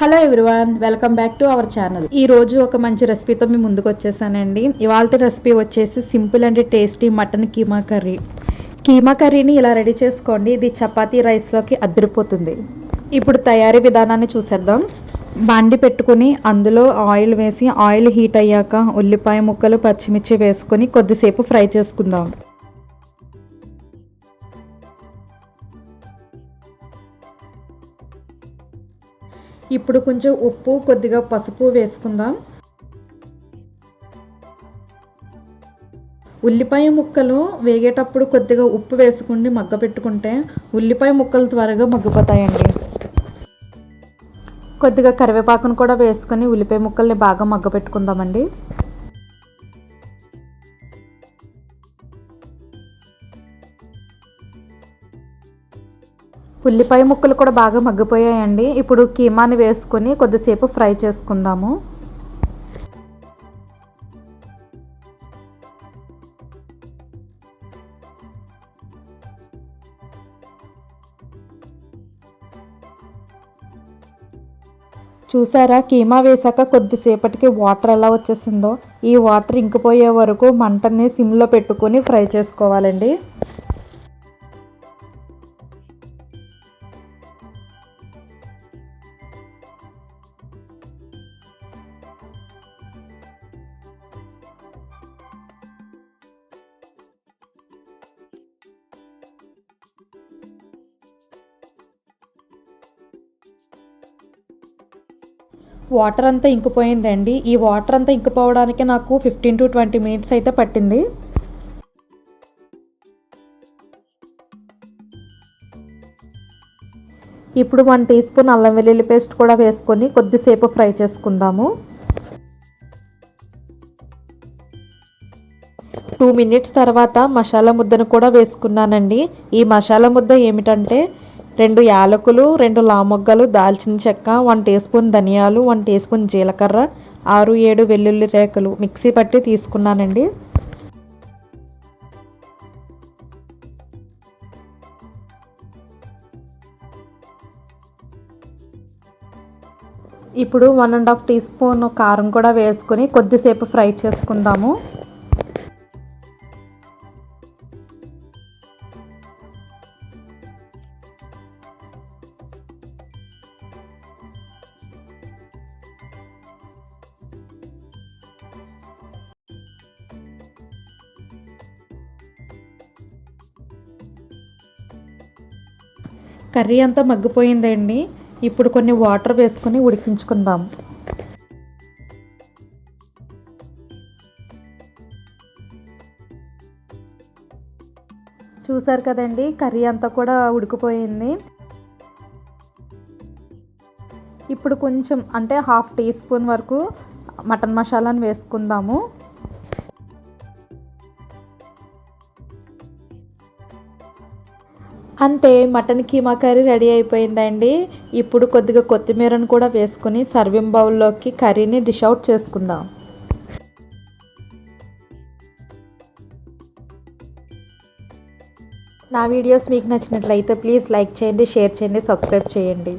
Hello everyone welcome back to our channel. ఈ రోజు ఒక మంచి రెసిపీతో మీ ముందుకు వచ్చేసానండి. ఇవాళ రెసిపీ వచ్చేసి simple and tasty mutton keema curry. Keema కర్రీని ఇలా రెడీ చేసుకోండి. ఇది చపాతీ రైస్లోకి అద్దరిపోతుంది. ఇప్పుడు తయారీ విధానాన్ని చూసేద్దాం. బండి పెట్టుకుని అందులో ఆయిల్ వేసి ఆయిల్ హీట్ అయ్యాక ఉల్లిపాయ ముక్కలు పచ్చిమిర్చి వేసుకొని కొద్దిసేపు ఫ్రై చేసుకుందాం. ఇప్పుడు కొంచెం ఉప్పు కొద్దిగా పసుపు వేసుకుందాం. ఉల్లిపాయ ముక్కలు వేగేటప్పుడు కొద్దిగా ఉప్పు వేసుకుని మగ్గ పెట్టుకుంటే ఉల్లిపాయ ముక్కలు త్వరగా మగ్గిపోతాయండి. కొద్దిగా కరివేపాకును కూడా వేసుకొని ఉల్లిపాయ ముక్కల్ని బాగా మగ్గ పెట్టుకుందామండి. ఉల్లిపాయ ముక్కలు కూడా బాగా మగ్గిపోయాయండి. ఇప్పుడు కీమాని వేసుకొని కొద్దిసేపు ఫ్రై చేసుకుందాము. చూసారా కీమా వేసాక కొద్దిసేపటికి వాటర్ ఎలా వచ్చేసిందో. ఈ వాటర్ ఇంకిపోయే వరకు మంటని సిమ్లో పెట్టుకొని ఫ్రై చేసుకోవాలండి. వాటర్ అంతా ఇంకిపోయిందండి. ఈ వాటర్ అంతా ఇంకిపోవడానికి నాకు ఫిఫ్టీన్ టు ట్వంటీ మినిట్స్ అయితే పట్టింది. ఇప్పుడు వన్ టీ స్పూన్ అల్లం వెల్లుల్లి పేస్ట్ కూడా వేసుకొని కొద్దిసేపు ఫ్రై చేసుకుందాము. టూ మినిట్స్ తర్వాత మసాలా ముద్దను కూడా వేసుకున్నానండి. ఈ మసాలా ముద్ద ఏమిటంటే రెండు యాలకులు రెండు లామొగ్గలు దాల్చిన చెక్క వన్ టీ స్పూన్ ధనియాలు వన్ టీ స్పూన్ జీలకర్ర ఆరు ఏడు వెల్లుల్లి రేకులు మిక్సీ పట్టి తీసుకున్నానండి. ఇప్పుడు one and half teaspoon కారం కూడా వేసుకొని కొద్దిసేపు ఫ్రై చేసుకుందాము. కర్రీ అంతా మగ్గిపోయిందండి. ఇప్పుడు కొన్ని వాటర్ వేసుకొని ఉడికించుకుందాం. చూసారు కదండి కర్రీ అంతా కూడా ఉడికిపోయింది. ఇప్పుడు కొంచెం అంటే హాఫ్ టీ స్పూన్ వరకు మటన్ మసాలాను వేసుకుందాము. అంతే మటన్ కీమా కర్రీ రెడీ అయిపోయిందండి. ఇప్పుడు కొద్దిగా కొత్తిమీరను కూడా వేసుకుని సర్వింగ్ బౌల్లోకి కర్రీని డిష్ అవుట్ చేసుకుందాం. నా వీడియోస్ మీకు నచ్చినట్లయితే ప్లీజ్ లైక్ చేయండి షేర్ చేయండి సబ్స్క్రైబ్ చేయండి.